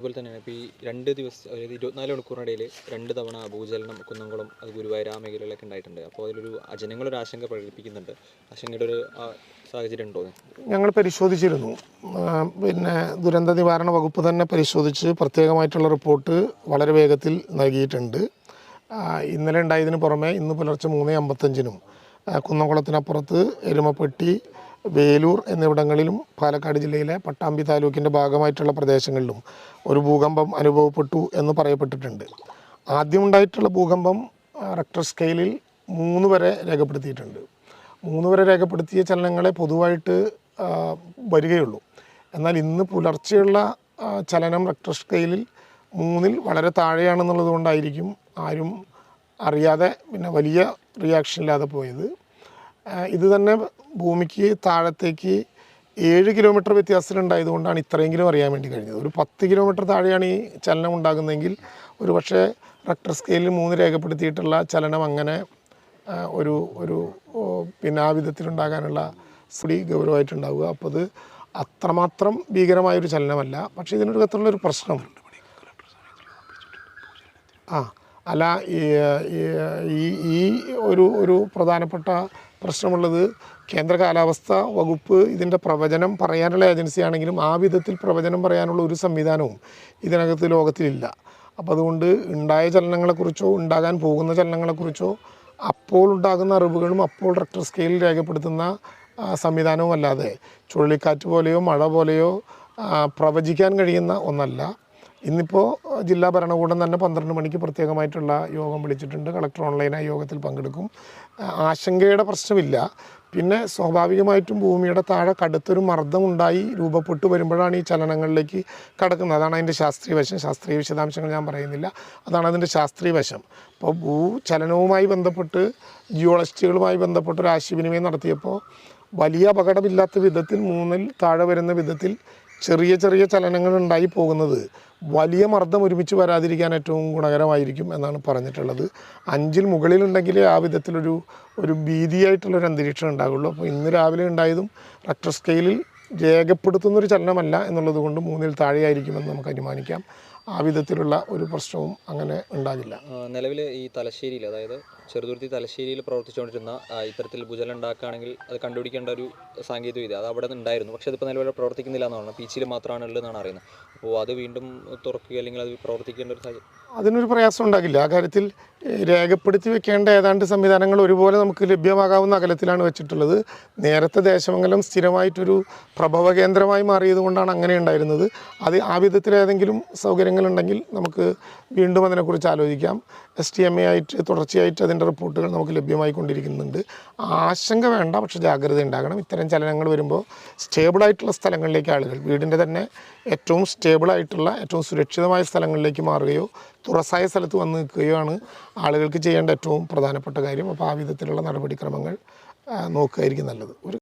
അതുപോലെ തന്നെയാണ് ഇപ്പോൾ ഈ രണ്ട് ദിവസം അതായത് ഇരുപത്തിനാല് മണിക്കൂറിനിടയിൽ രണ്ട് തവണ ഭൂചലനം കുന്നംകുളം അത് ഗുരുവായൂർ ആ മേഖലകളിലൊക്കെ ഉണ്ടായിട്ടുണ്ട്. അപ്പോൾ അതിലൊരു ജനങ്ങളൊരു ആശങ്ക പ്രകടിപ്പിക്കുന്നുണ്ട്. ആശങ്കയുടെ ഒരു സാഹചര്യം ഉണ്ടോ? ഞങ്ങൾ പരിശോധിച്ചിരുന്നു. പിന്നെ ദുരന്ത നിവാരണ വകുപ്പ് തന്നെ പരിശോധിച്ച് പ്രത്യേകമായിട്ടുള്ള റിപ്പോർട്ട് വളരെ വേഗത്തിൽ നൽകിയിട്ടുണ്ട്. ഇന്നലെ ഉണ്ടായതിന് പുറമെ ഇന്ന് പുലർച്ചെ മൂന്ന് അമ്പത്തഞ്ചിനും കുന്നംകുളത്തിനപ്പുറത്ത് എരുമപ്പെട്ടി വേലൂർ എന്നിവിടങ്ങളിലും പാലക്കാട് ജില്ലയിലെ പട്ടാമ്പി താലൂക്കിന്റെ ഭാഗമായിട്ടുള്ള പ്രദേശങ്ങളിലും ഒരു ഭൂകമ്പം അനുഭവപ്പെട്ടു എന്ന് പറയപ്പെട്ടിട്ടുണ്ട്. ആദ്യമുണ്ടായിട്ടുള്ള ഭൂകമ്പം റക്ടർ സ്കെയിലിൽ മൂന്ന് വരെ രേഖപ്പെടുത്തിയിട്ടുണ്ട്. മൂന്ന് വരെ രേഖപ്പെടുത്തിയ ചലനങ്ങളെ പൊതുവായിട്ട് വരികയുള്ളൂ. എന്നാൽ ഇന്ന് പുലർച്ചെയുള്ള ചലനം റെക്ടർ സ്കെയിലിൽ മൂന്നിൽ വളരെ താഴെയാണെന്നുള്ളത് കൊണ്ടായിരിക്കും ആരും അറിയാതെ പിന്നെ വലിയ റിയാക്ഷൻ ഇല്ലാതെ പോയത്. ഇത് തന്നെ ഭൂമിക്ക് താഴത്തേക്ക് ഏഴ് കിലോമീറ്റർ വ്യത്യാസത്തിലുണ്ടായതുകൊണ്ടാണ് ഇത്രയെങ്കിലും അറിയാൻ വേണ്ടി കഴിഞ്ഞത്. ഒരു പത്ത് കിലോമീറ്റർ താഴെയാണ് ഈ ചലനം ഉണ്ടാകുന്നതെങ്കിൽ ഒരു പക്ഷേ റക്ടർ സ്കെയിലിൽ മൂന്ന് രേഖപ്പെടുത്തിയിട്ടുള്ള ചലനം അങ്ങനെ ഒരു ഒരു പിന്നെ ആ വിധത്തിലുണ്ടാകാനുള്ള സ്ഥിതി ഗൗരവമായിട്ടുണ്ടാവുക. അപ്പോൾ അത് അത്രമാത്രം ഭീകരമായൊരു ചലനമല്ല. പക്ഷേ ഇതിനൊരു തരത്തിലുള്ളൊരു പ്രശ്നമുണ്ട്. പ്രശ്നം ആ. അല്ല ഈ ഈ ഒരു ഒരു പ്രധാനപ്പെട്ട പ്രശ്നമുള്ളത് കേന്ദ്ര കാലാവസ്ഥ വകുപ്പ് ഇതിന്റെ പ്രവചനം പറയാനുള്ള ഏജൻസിയാണെങ്കിലും ആ വിധത്തിൽ പ്രവചനം പറയാനുള്ള ഒരു സംവിധാനവും ഇതിനകത്ത് ലോകത്തിലില്ല. അപ്പോൾ അതുകൊണ്ട് ഉണ്ടായ ചലനങ്ങളെക്കുറിച്ചോ ഉണ്ടാകാൻ പോകുന്ന ചലനങ്ങളെക്കുറിച്ചോ അപ്പോൾ ഉണ്ടാകുന്ന അറിവുകളും അപ്പോൾ റെക്ടർ സ്കെയിലിൽ രേഖപ്പെടുത്തുന്ന സംവിധാനവും അല്ലാതെ ചുഴലിക്കാറ്റ് പോലെയോ മഴ പോലെയോ പ്രവചിക്കാൻ കഴിയുന്ന ഒന്നല്ല. ഇന്നിപ്പോൾ ജില്ലാ ഭരണകൂടം തന്നെ പന്ത്രണ്ട് മണിക്ക് പ്രത്യേകമായിട്ടുള്ള യോഗം വിളിച്ചിട്ടുണ്ട്. കളക്ടർ ഓൺലൈനായി യോഗത്തിൽ പങ്കെടുക്കും. ആശങ്കയുടെ പ്രശ്നമില്ല. പിന്നെ സ്വാഭാവികമായിട്ടും ഭൂമിയുടെ താഴെ കടുത്തൊരു മർദ്ദം ഉണ്ടായി രൂപപ്പെട്ടു വരുമ്പോഴാണ് ഈ ചലനങ്ങളിലേക്ക് കടക്കുന്നത്. അതാണ് അതിന്റെ ശാസ്ത്രീയ വശം. ശാസ്ത്രീയ വിശദാംശങ്ങൾ ഞാൻ പറയുന്നില്ല. അതാണ് അതിന്റെ ശാസ്ത്രീയ വശം. അപ്പോൾ ഭൂചലനവുമായി ബന്ധപ്പെട്ട് ജിയോളജിസ്റ്റുകളുമായി ബന്ധപ്പെട്ട് ഒരു ആശയവിനിമയം നടത്തിയപ്പോൾ വലിയ അപകടമില്ലാത്ത വിധത്തിൽ മൂന്നിൽ താഴെ വരുന്ന വിധത്തിൽ ചെറിയ ചെറിയ ചലനങ്ങൾ ഉണ്ടായി പോകുന്നത് വലിയ മർദ്ദം ഒരുമിച്ച് വരാതിരിക്കാൻ ഏറ്റവും ഗുണകരമായിരിക്കും എന്നാണ് പറഞ്ഞിട്ടുള്ളത്. അഞ്ചിൽ മുകളിലുണ്ടെങ്കിൽ ആ വിധത്തിലൊരു ഒരു ഭീതിയായിട്ടുള്ളൊരു അന്തരീക്ഷം ഉണ്ടാകുള്ളൂ. അപ്പോൾ ഇന്ന് രാവിലെ ഉണ്ടായതും റക്ടർ സ്കെയിലിൽ രേഖപ്പെടുത്തുന്നൊരു ചലനമല്ല എന്നുള്ളത് കൊണ്ട് മൂന്നിൽ താഴെയായിരിക്കുമെന്ന് നമുക്ക് അനുമാനിക്കാം. ആ വിധത്തിലുള്ള ഒരു പ്രശ്നവും അങ്ങനെ ഉണ്ടാകില്ല. നിലവിൽ ഈ തലശ്ശേരിയിൽ അതായത് ചെറുതുരുത്തി തലശ്ശേരിയിൽ പ്രവർത്തിച്ചുകൊണ്ടിരുന്ന ഇത്തരത്തിൽ ഭുജലം ഉണ്ടാക്കുകയാണെങ്കിൽ അത് കണ്ടുപിടിക്കേണ്ട ഒരു സാങ്കേതിക വിദ്യ അത് അവിടെ ഉണ്ടായിരുന്നു. പക്ഷേ അതിപ്പോൾ നിലവിൽ പ്രവർത്തിക്കുന്നില്ല എന്നാണ് പീച്ചിൽ മാത്രമാണ് ഉള്ളതെന്നാണ് അറിയുന്നത്. അപ്പോൾ അത് വീണ്ടും തുറക്കുക അല്ലെങ്കിൽ അത് പ്രവർത്തിക്കേണ്ട ഒരു അതിനൊരു പ്രയാസം ഉണ്ടാകില്ല. ആ കാര്യത്തിൽ രേഖപ്പെടുത്തി വെക്കേണ്ട ഏതാണ്ട് സംവിധാനങ്ങൾ ഒരുപോലെ നമുക്ക് ലഭ്യമാകാവുന്ന അകലത്തിലാണ് വെച്ചിട്ടുള്ളത്. നേരത്തെ ദേശമംഗലം സ്ഥിരമായിട്ടൊരു പ്രഭവ കേന്ദ്രമായി മാറിയത് കൊണ്ടാണ് അങ്ങനെ ഉണ്ടായിരുന്നത്. അത് ആ വിധത്തിൽ ഏതെങ്കിലും സൗകര്യങ്ങളുണ്ടെങ്കിൽ നമുക്ക് വീണ്ടും അതിനെക്കുറിച്ച് ആലോചിക്കാം. എസ് ടി എം എ ആയിട്ട് തുടർച്ചയായിട്ട് അതിന്റെ റിപ്പോർട്ടുകൾ നമുക്ക് ലഭ്യമായി കൊണ്ടിരിക്കുന്നുണ്ട് ആശങ്ക വേണ്ട പക്ഷേ ജാഗ്രത ഉണ്ടാകണം. ഇത്തരം ചലനങ്ങൾ വരുമ്പോൾ സ്റ്റേബിളായിട്ടുള്ള സ്ഥലങ്ങളിലേക്ക് ആളുകൾ വീടിന്റെ തന്നെ ഏറ്റവും സ്റ്റേബിളായിട്ടുള്ള ഏറ്റവും സുരക്ഷിതമായ സ്ഥലങ്ങളിലേക്ക് മാറുകയോ തുറസായ സ്ഥലത്ത് വന്ന് നിൽക്കുകയോ ആണ് ആളുകൾക്ക് ചെയ്യേണ്ട ഏറ്റവും പ്രധാനപ്പെട്ട കാര്യം. അപ്പോൾ ആ വിധത്തിലുള്ള നടപടിക്രമങ്ങൾ നോക്കുകയായിരിക്കും നല്ലത്. ഒരു